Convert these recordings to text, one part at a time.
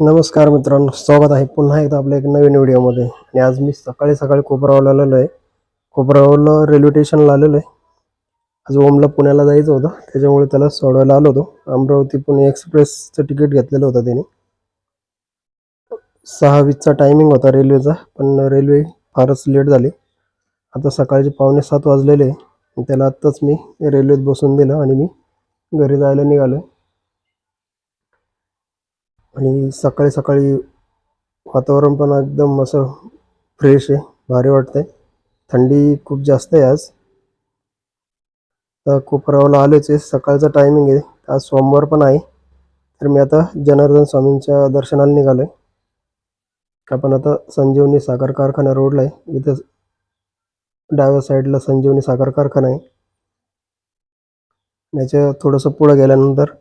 नमस्कार मित्रांनो स्वागत आहे पुन्हा एकदा आपल्या एक नवीन व्हिडिओमध्ये. आणि आज मी सकाळी सकाळी कोपरावला आलेलो आहे. कोपरावला रेल्वे स्टेशनला आलेलो आहे. आज ओमला पुण्याला जायचं होतं. त्याच्यामुळे त्याला सोडवायला आलो होतो. अमरावती पुणे एक्सप्रेसचं तिकीट घेतलेलं होतं त्याने. सहा वीसचा टायमिंग होता रेल्वेचा पण रेल्वे फारच लेट झाली. आता सकाळचे पावणे सात वाजलेले आहे. त्याला आत्ताच मी रेल्वेत बसून दिलं आणि मी घरी जायला निघालो आणि सकाळी सकाळी वातावरण पण एकदम असं फ्रेश आहे भारी वाटतंय. थंडी खूप जास्त आहे आज. तर कोपरावला आलोच आहे सकाळचा टायमिंग आहे. आज सोमवार पण आहे. तर मी आता जनार्दन स्वामींच्या दर्शनाला निघालो आहे आपण आता संजीवनी साखर कारखाना रोडला आहे. इथं डाव्या साईडला संजीवनी साखर कारखाना आहे. याच्या थोडंसं पुढं गेल्यानंतर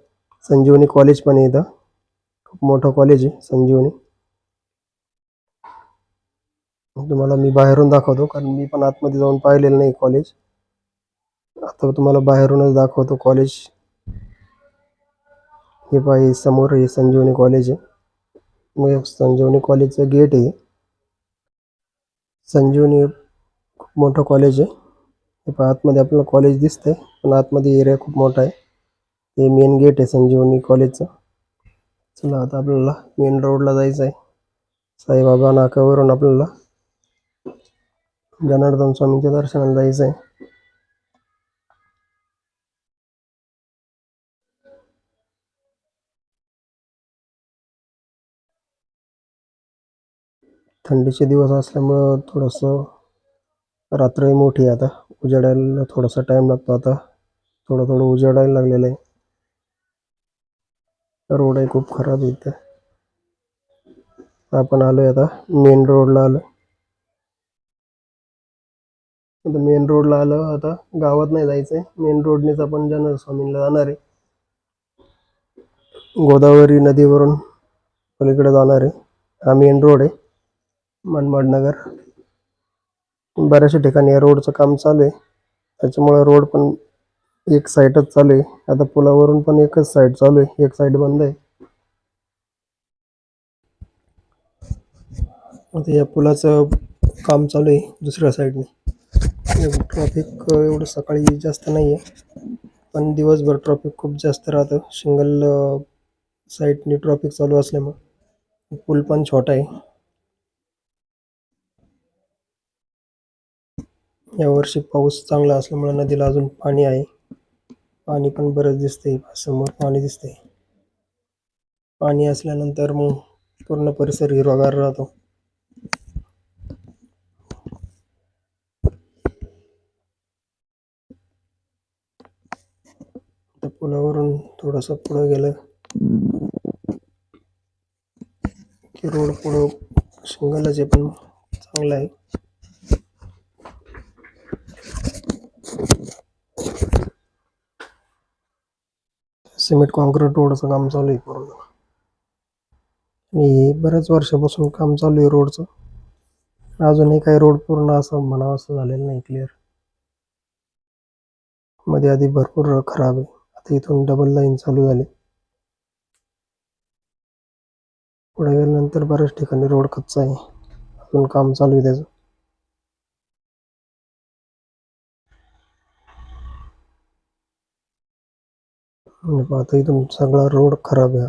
संजीवनी कॉलेज पण आहे इथं. खूप मोठं कॉलेज आहे संजीवनी. तुम्हाला मी बाहेरून दाखवतो कारण मी पण आतमध्ये जाऊन पाहिलेलं नाही कॉलेज आता तुम्हाला बाहेरूनच दाखवतो कॉलेज हे पाहिजे समोर हे संजीवनी कॉलेज आहे. मग संजीवनी कॉलेजचं गेट आहे. संजीवनी खूप मोठं कॉलेज आहे. हे पहा आतमध्ये आपल्याला कॉलेज दिसतंय पण आतमध्ये एरिया खूप मोठा आहे. हे मेन गेट आहे संजीवनी कॉलेजचं चला आता आपल्याला मेन रोडला जायचं आहे. साईबाबा नाकावरून आपल्याला जनार्दन स्वामींच्या दर्शनाला जायचं आहे. थंडीचे दिवस असल्यामुळं थोडंसं रात्रही मोठी आहे आता. उजेडायला थोडासा टाईम लागतो आता. थोडं थोडं उजेडायला लागलेलं आहे. रोड आहे खूप खराब इथ इथं. आपण आलोय आता मेन रोडला आलो. आता मेन रोडला आलो आता गावात नाही जायचंय. मेन रोडनेच आपण जाणार स्वामींना जाणार आहे. गोदावरी नदीवरून पलीकडे जाणार आहे. हा मेन रोड आहे मनमाड नगर. बऱ्याचशा ठिकाणी या रोडचं काम चालू आहे. त्याच्यामुळे रोड पण एक साईडच चालू आहे. आता पुलावरून पण एकच साईड चालू आहे. एक साईड बंद आहे. आता या पुलाचं काम चालू आहे दुसऱ्या साईडने ट्रॉफिक एवढं सकाळी जास्त नाही आहे पण दिवसभर ट्रॉफिक खूप जास्त राहतं. सिंगल साईडने ट्रॉफिक चालू असल्यामुळं. पूल पण छोटा आहे. यावर्षी पाऊस चांगला असल्यामुळे नदीला अजून पाणी आहे. पाणी पण बरंच दिसतंय समोर पाणी दिसतंय. पाणी असल्यानंतर मग पूर्ण परिसर हिरवागार राहतो. पुलावरून थोडस पुढं गेलं की रोड पुढं सिंगलच आहे पण चांगला आहे. सिमेंट कॉन्क्रीट रोडचं काम चालू आहे पूर्ण. आणि बऱ्याच वर्षापासून काम चालू आहे रोडचं. अजूनही काही रोड पूर्ण असं म्हणावं असं झालेलं नाही क्लिअरमध्ये आधी भरपूर खराब आहे. आता इथून डबल लाईन चालू झाली. पुढे गेल्यानंतर बऱ्याच ठिकाणी रोड कच्चा आहे. अजून काम चालू आहे त्याचं. आणि पाहता इथून सगळा रोड खराब आहे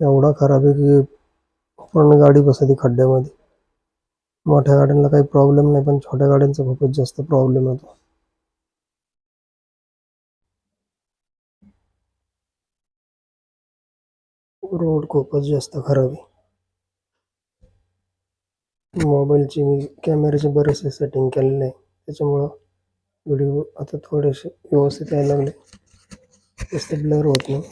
एवढा खराब आहे की पूर्ण गाडी बसती खड्ड्यामध्ये. मोठ्या गाड्यांना काही प्रॉब्लेम नाही पण छोट्या गाड्यांचा खूपच जास्त प्रॉब्लेम होतो रोड खूपच जास्त खराब आहे. मोबाईलची मी कॅमेऱ्याचे बरेचसे सेटिंग केलेले आहे. त्याच्यामुळं व्हिडिओ आता थोडेसे व्यवस्थित यायला लागले. जास्त ब्लर होत नाही.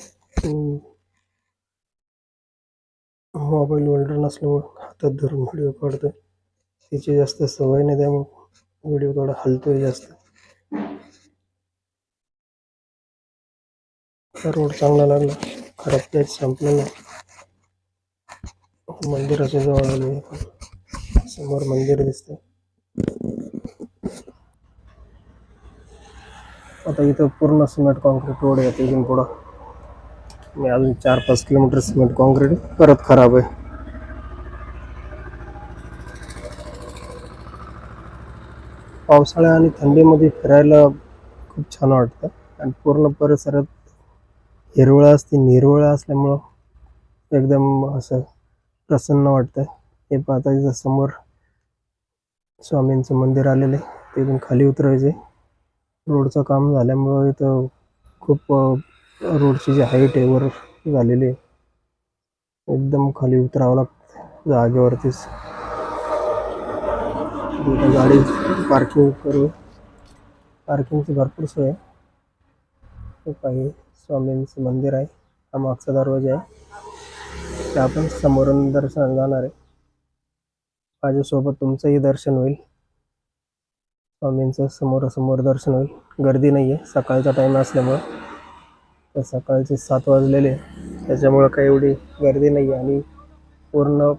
मोबाईल होल्डर नसल्यामुळं हातात धरून व्हिडिओ काढतो त्याची जास्त सवय नाही त्यामुळं व्हिडिओ थोडा हलतोय जास्त. रोड चांगला लागला. खराब त्याच संपलं नाही. मंदिराच्या जवळ आलो समोर मंदिर दिसतं आता इथं पूर्ण सिमेंट कॉन्क्रीट रोड आहे इथून पुढं. मी अजून चार पाच किलोमीटर सिमेंट कॉन्क्रीट परत खराब आहे. पावसाळ्या आणि थंडीमध्ये फिरायला खूप छान वाटतं. आणि पूर्ण परिसरात हिरवळ असते निरवळ असल्यामुळं एकदम असं प्रसन्न वाटतं हे पाहता समोर स्वामींचं मंदिर आलेलं आहे. तिथून खाली उतरायचे रोडचं काम झाल्यामुळं इथं खूप रोडची जी हाईट आहे वर झालेली आहे. एकदम खाली उतरावं लागतं जागेवरतीच. गाडी पार्किंग करू. पार्किंगची भरपूर सोय आहे. काही स्वामींचं मंदिर आहे. हा मागचा दरवाजा आहे. ते आपण समोरून दर्शन जाणार आहे. माझ्यासोबत तुमचंही दर्शन होईल. स्वामींचं समोरासमोर दर्शन होईल. गर्दी नाही आहे. सकाळचा टाईम असल्यामुळं. तर सकाळचे सात वाजलेले आहे. त्याच्यामुळं काही एवढी गर्दी नाही आहे. आणि पूर्ण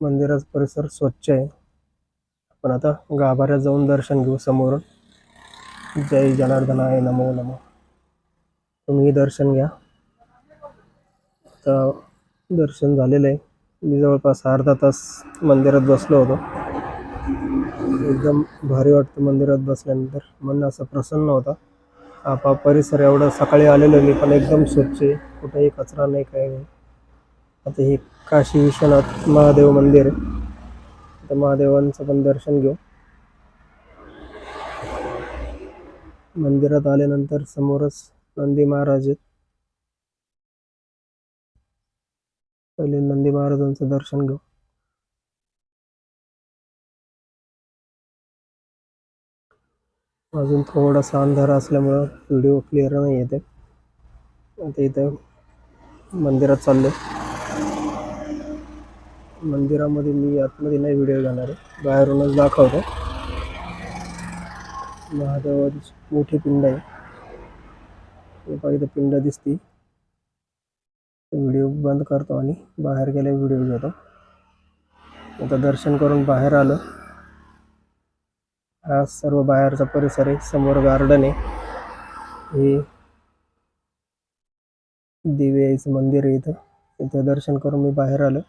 मंदिराचा परिसर स्वच्छ आहे. पण आता गाभाऱ्यात जाऊन दर्शन घेऊ समोरून. जय जनार्दन आहे नमो नमो. तुम्ही दर्शन घ्या. आता दर्शन झालेलं आहे. मी जवळपास अर्धा तास मंदिरात बसलो होतो. एकदम भारी वाटतं मंदिरात बसल्यानंतर. मन असं प्रसन्न होता. आपा परिसर एवढा सकाळी आलेलो मी पण एकदम स्वच्छ आहे. कुठेही कचरा नाही काय नाही. आता हे काशी विश्वनाथ महादेव मंदिर आहे. आता महादेवांचं पण दर्शन घेऊ. मंदिरात आल्यानंतर समोरच नंदी महाराज आहेत. पहिले नंदी महाराजांचं दर्शन घेऊ. अजून थोडासा अंधार असल्यामुळं व्हिडिओ क्लिअर नाही येते आता इथं मंदिरात चाललो मंदिरामध्ये मी आतमध्ये नाही व्हिडिओ घेणार आहे. बाहेरूनच दाखवतो. महादेवाची मोठी पिंड आहे. हे इथं पिंड दिसती. व्हिडिओ बंद करतो आणि बाहेर गेले व्हिडिओ घेतो. आता दर्शन करून बाहेर आलं. हा सर्व बाहेरचा परिसर आहे. समोर गार्डन आहे. हे देवी आईचं मंदिर आहे इथं. इथं दर्शन करून मी बाहेर आलो.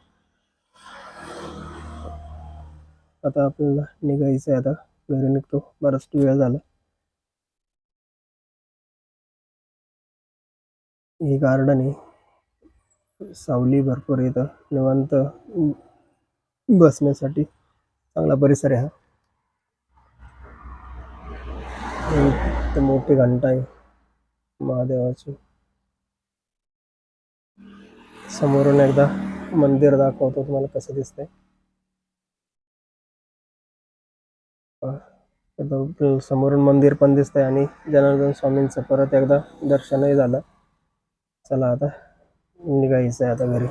आता आपल्याला निघायचं आहे आता. घरी निघतो. बराच वेळ झाला. हे गार्डन आहे. सावली भरपूर इथं. निवांत बसण्यासाठी चांगला परिसर आहे हा. ते मोठी घंटा आहे. महादेवाची. समोरून एकदा मंदिर दाखवतो तुम्हाला कसं दिसतंय. समोरून मंदिर पण दिसतंय आणि जनार्दन स्वामींचं परत एकदा दर्शनही झालं. चला आता निघायचं आहे आता घरी.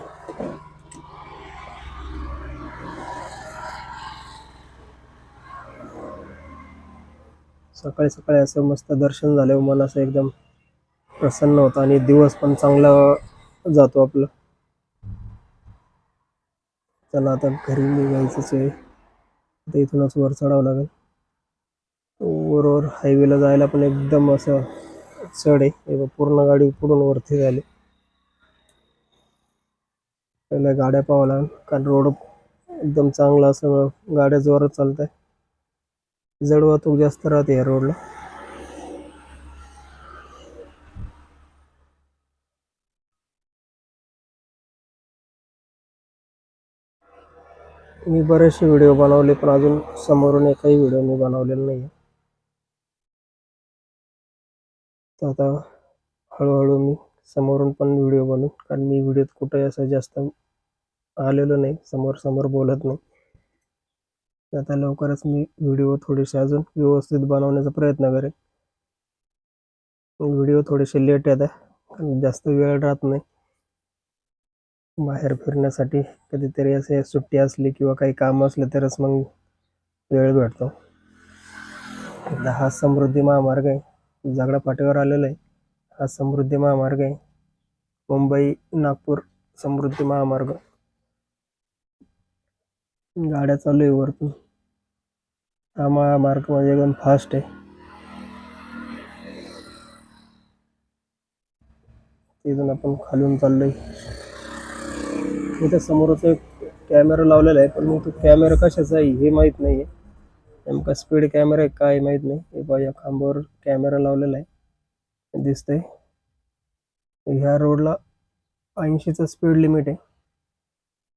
सकाळी सकाळी असं मस्त दर्शन झाल्यावर मन असं एकदम प्रसन्न होतं आणि दिवस पण चांगला जातो आपलं. चला आता घरी निघायचंच आहे. आता इथूनच वर चढावं लागेल. वरवर हायवेला जायला पण एकदम असं चढ आहे. पूर्ण गाडी पुढून वरती झाली. पहिल्या गाड्या पाहावं लागेल कारण रोड एकदम चांगला असल्यामुळं गाड्या जोरात चालत आहे जड वाहतूक जास्त राहते या रोडला मी बरेचसे व्हिडिओ बनवले पण अजून समोरून एकही व्हिडिओ मी बनवलेला नाही तर आता हळूहळू मी समोरून पण व्हिडिओ बनवू कारण मी व्हिडिओत कुठेही असं जास्त आलेलो नाही समोर समोर बोलत नाही. तर आता लवकरच मी व्हिडिओ थोडेसे अजून व्यवस्थित बनवण्याचा प्रयत्न करेन. व्हिडिओ थोडेसे लेट येतात कारण जास्त वेळ राहत नाही. बाहेर फिरण्यासाठी कधीतरी असे सुट्टी असली किंवा काही काम असलं तरच मग वेळ भेटतो. हा समृद्धी महामार्ग आहे. जागडा पाटीवर आलेला आहे. हा समृद्धी महामार्ग आहे. मुंबई नागपूर समृद्धी महामार्ग. गाड्या चालू आहे वरतून. हा महामार्ग म्हणजे एकदम फास्ट आहे. इथून आपण खालून चाललोय. इथं समोरच एक कॅमेरा लावलेला आहे पण मग तो कॅमेरा कशाचा आहे हे माहीत नाहीये. नेमका स्पीड कॅमेरा आहे काय माहीत नाही. हे बघा या खांबावर कॅमेरा लावलेला आहे. दिसतंय. ह्या रोडला ऐंशीचा स्पीड लिमिट आहे.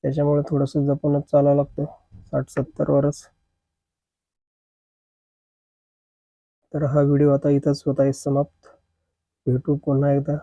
त्याच्यामुळे थोडंसं जपूनच चालावं लागतं साठ सत्तर तर हा व्हिडिओ आता इथंच होत आहे समाप्त. भेटू पुन्हा एकदा.